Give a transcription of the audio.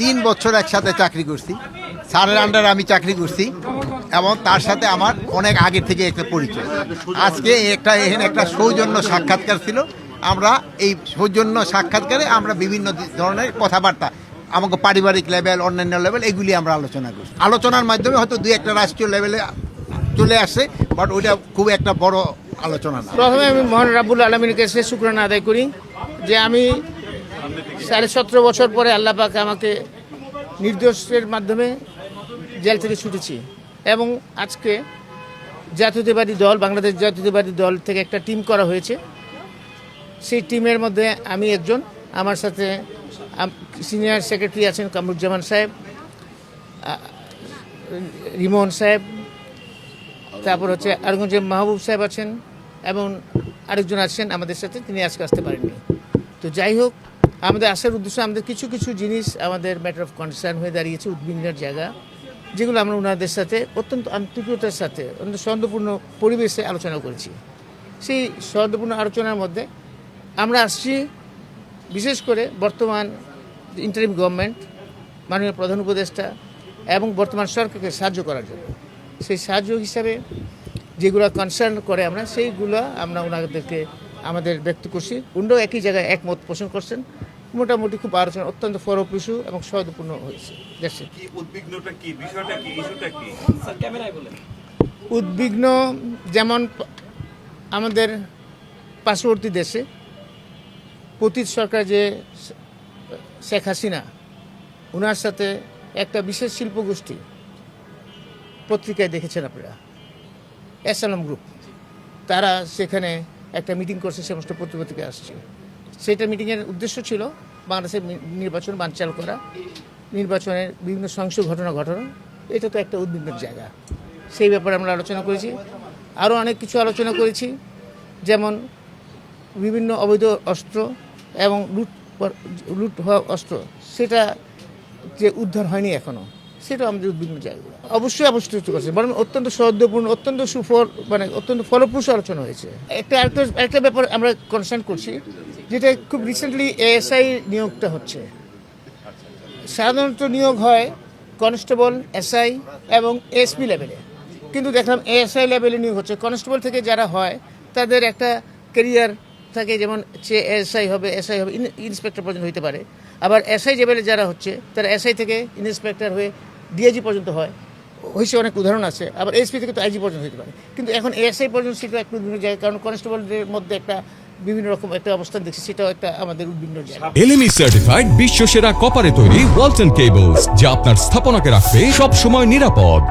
তিন বছর একসাথে চাকরি করছি। স্যারের আন্ডারে আমি চাকরি করছি এবং তার সাথে আমার অনেক আগে থেকে একটা পরিচয়। আজকে একটা এখানে একটা সৌজন্য সাক্ষাৎকার ছিল। আমরা এই সৌজন্য সাক্ষাৎকারে আমরা বিভিন্ন ধরনের কথাবার্তা, আমাকে পারিবারিক লেভেল অন্যান্য লেভেল এগুলি আমরা আলোচনা করি আলোচনার মাধ্যমে হয়তো দুই একটা রাষ্ট্রীয় লেভেলে চলে আসে বাট ওইটা খুব একটা বড় আলোচনা না। প্রথমে আমি মহান রাবুল আলমীর কাছে শুক্রানা আদায় করি যে আমি সাড়ে সতেরো বছর পরে আল্লাহ আমাকে নির্দোষের মাধ্যমে জেল থেকে ছুটেছি। এবং আজকে জাতীয়তাবাদী দল, বাংলাদেশ জাতীয়তাবাদী দল থেকে একটা টিম করা হয়েছে। সেই টিমের মধ্যে আমি একজন, আমার সাথে সিনিয়র সেক্রেটারি আছেন কামরুজ্জামান সাহেব রিমোহন সাহেব, তারপর হচ্ছে আরগঞ্জের মাহবুব সাহেব আছেন এবং আরেকজন আছেন আমাদের সাথে, তিনি আজকে আসতে পারেননি। তো যাই হোক আমাদের আসার উদ্দেশ্য আমাদের কিছু কিছু জিনিস আমাদের ম্যাটার অফ কনসার্ন হয়ে দাঁড়িয়েছে উদ্বিগ্নের জায়গা, যেগুলো আমরা ওনাদের সাথে অত্যন্ত আন্তরিকতার সাথে, অত্যন্ত সৌন্দর্যপূর্ণ পরিবেশে আলোচনা করেছি। সেই সৌন্দর্যপূর্ণ আলোচনার মধ্যে আমরা আসছি বিশেষ করে বর্তমান ইন্টারিম গভর্নমেন্ট মাননীয় প্রধান উপদেষ্টা এবং বর্তমান সরকারকে সাহায্য করার জন্য। সেই সাহায্য হিসাবে যেগুলো কনসার্ন করে আমরা, সেইগুলো আমরা ওনাদেরকে আমাদের ব্যক্ত করছি। উনিও একই জায়গায় একমত পোষণ করছেন। মোটামুটি খুব আলোচনা অত্যন্ত ফলপ্রসূ এবং সহজপূর্ণ হয়েছে। দেশে উদ্বিগ্নটা কি? বিষয়টা কি? ইস্যুটা কি? উদ্বিগ্ন যেমন আমাদের পার্শ্ববর্তী দেশে পতীত সরকার যে শেখ হাসিনা ওনার সাথে একটা বিশেষ শিল্পগোষ্ঠী পত্রিকায় দেখেছেন আপনারা এসালাম গ্রুপ। তারা সেখানে একটা মিটিং করছে সমস্ত পত্রিকা আসছে। সেটা মিটিংয়ের উদ্দেশ্য ছিল বাংলাদেশের নির্বাচন বানচাল করা নির্বাচনের বিভিন্ন সহিংস ঘটনা ঘটানো। এটা তো একটা উদ্বিগ্নের জায়গা। সেই ব্যাপারে আমরা আলোচনা করেছি। আরও অনেক কিছু আলোচনা করেছি। যেমন বিভিন্ন অবৈধ অস্ত্র এবং লুট লুট হওয়া অস্ত্র। সেটা যে উদ্ধার হয়নি এখনও। সেটা আমাদের উদ্বিগ্ন জায়গা অবশ্যই অবশ্যই করছে, বরং অত্যন্ত সৌহার্দ্যপূর্ণ, অত্যন্ত সুফল মানে অত্যন্ত ফলপ্রসূ আলোচনা হয়েছে। একটা একটা একটা ব্যাপার আমরা কনসার্ন করছি, যেটা খুব রিসেন্টলি এএসআই নিয়োগটা হচ্ছে। সাধারণত নিয়োগ হয় কনস্টেবল এসআই এবং এসপি লেভেলে কিন্তু দেখলাম এএসআই লেভেলে নিয়োগ হচ্ছে। কনস্টেবল থেকে যারা হয়, তাদের একটা ক্যারিয়ার থাকে, যেমন সে এসআই হবে এসআই হবে ইন্সপেক্টর পর্যন্ত হইতে পারে। আবার এসআই লেভেলে যারা হচ্ছে, তারা এসআই থেকে ইন্সপেক্টর হয়ে ডিআইজি পর্যন্ত হয়। হয়েছে অনেক উদাহরণ আছে, আবার এসপি থেকে তো আইজি পর্যন্ত হতে পারে। কিন্তু এখন এসআই পর্যন্ত সেটা একটু বিভিন্ন জায়গায়, কারণ কনস্টেবলদের মধ্যে একটা বিভিন্ন রকম একটা অবস্থান দেখছি, সেটাও একটা আমাদের উদ্বিগ্ন জায়গা। এলএমই সার্টিফাইড বিশ্ব সেরা কপারে তৈরি ওয়ালটন কেবলস যা আপনার স্থাপনাকে রাখবে সব সময় নিরাপদ।